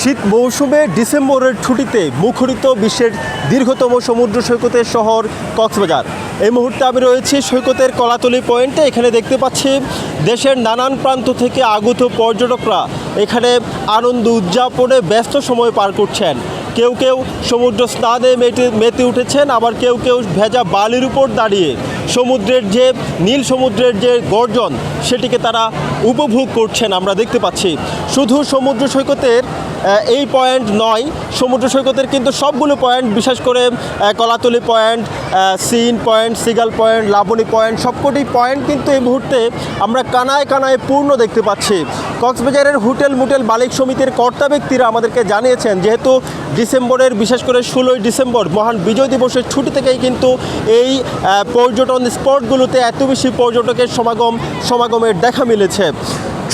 শীত মৌসুমে ডিসেম্বরের ছুটিতে মুখরিত বিশ্বের দীর্ঘতম সমুদ্র সৈকতের শহর কক্সবাজার। এই মুহূর্তে আমি রয়েছি সৈকতের কলাতলি পয়েন্টে। এখানে দেখতে পাচ্ছি দেশের নানান প্রান্ত থেকে আগত পর্যটকরা এখানে আনন্দ উদযাপনে ব্যস্ত সময় পার করছেন। কেউ কেউ সমুদ্র স্নানে মেতে মেতে উঠেছেন, আবার কেউ কেউ ভেজা বালির উপর দাঁড়িয়ে সমুদ্রের যে নীল সমুদ্রের যে গর্জন সেটিকে তারা উপভোগ করছেন আমরা দেখতে পাচ্ছি। শুধু সমুদ্র সৈকতের এই পয়েন্ট নয় সমুদ্র সৈকতের কিন্তু সবগুলো পয়েন্ট বিশেষ করে Kolatoli point sea point seagull point Laboni point সবকটি পয়েন্ট কিন্তু এই মুহূর্তে আমরা কানায় কানায় পূর্ণ দেখতে পাচ্ছি। কক্সবাজারের হোটেল মুটেল মালিক সমিতির কর্তা ব্যক্তিরা আমাদেরকে জানিয়েছেন যেহেতু ডিসেম্বরের বিশেষ করে ষোলোই ডিসেম্বর মহান বিজয় দিবসের ছুটি থেকেই কিন্তু এই আহ, পর্যটন স্পটগুলোতে এত বেশি পর্যটকের সমাগম সমাগমের দেখা মিলেছে।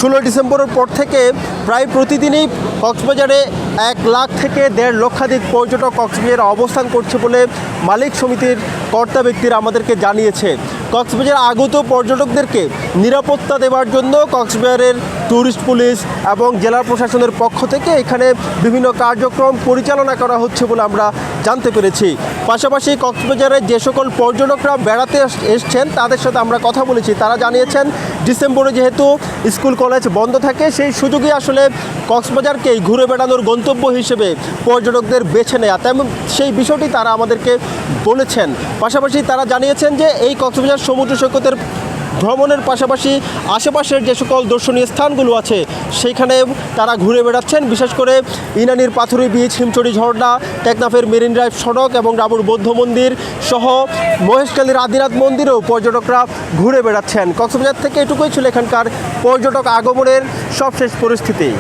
ষোলোই ডিসেম্বরের পর থেকে প্রায় প্রতিদিনই কক্সবাজারে এক লাখ থেকে দেড় লক্ষাধিক পর্যটক কক্সবাজারে অবস্থান করছে বলে মালিক সমিতির কর্তা ব্যক্তিরা আমাদেরকে জানিয়েছে। কক্সবাজার আগত পর্যটকদেরকে নিরাপত্তা দেওয়ার জন্য কক্সবাজারের ট্যুরিস্ট পুলিশ এবং জেলা প্রশাসনের পক্ষ থেকে এখানে বিভিন্ন কার্যক্রম পরিচালনা করা হচ্ছে বলে আমরা জানতে পেরেছি। পাশাপাশি কক্সবাজারে যে সকল পর্যটকরা বেড়াতে এস- এসছেন, তাদের সাথে আমরা কথা বলেছি। তারা জানিয়েছেন ডিসেম্বরে যেহেতু স্কুল, কলেজ বন্ধ থাকে, সেই সুযোগে আসলে কক্সবাজারকেই ঘুরে বেড়ানোর গন্তব্য হিসেবে পর্যটকদের বেছে নেয়া। তেমন সেই বিষয়টি তারা আমাদেরকে বলেছেন। পাশাপাশি তারা জানিয়েছেন যে এই কক্সবাজার সমুদ্র সৈকতের ভ্রমণের পাশাপাশি আশেপাশের যে সকল দর্শনীয় স্থানগুলো আছে সেইখানে তারা ঘুরে বেড়াচ্ছেন। বিশেষ করে ইনানির পাথুরি বীচ হিমচড়ি ঝর্ণা, টেকনাফের মেরিন ড্রাইভ সড়ক এবং রাবুর বৌদ্ধ মন্দির সহ মহেশখালীর আদিনাথ মন্দিরেও পর্যটকরা ঘুরে বেড়াচ্ছেন। কক্সবাজার থেকে এটুকুই ছিল এখানকার পর্যটক আগমনের সবশেষ পরিস্থিতি।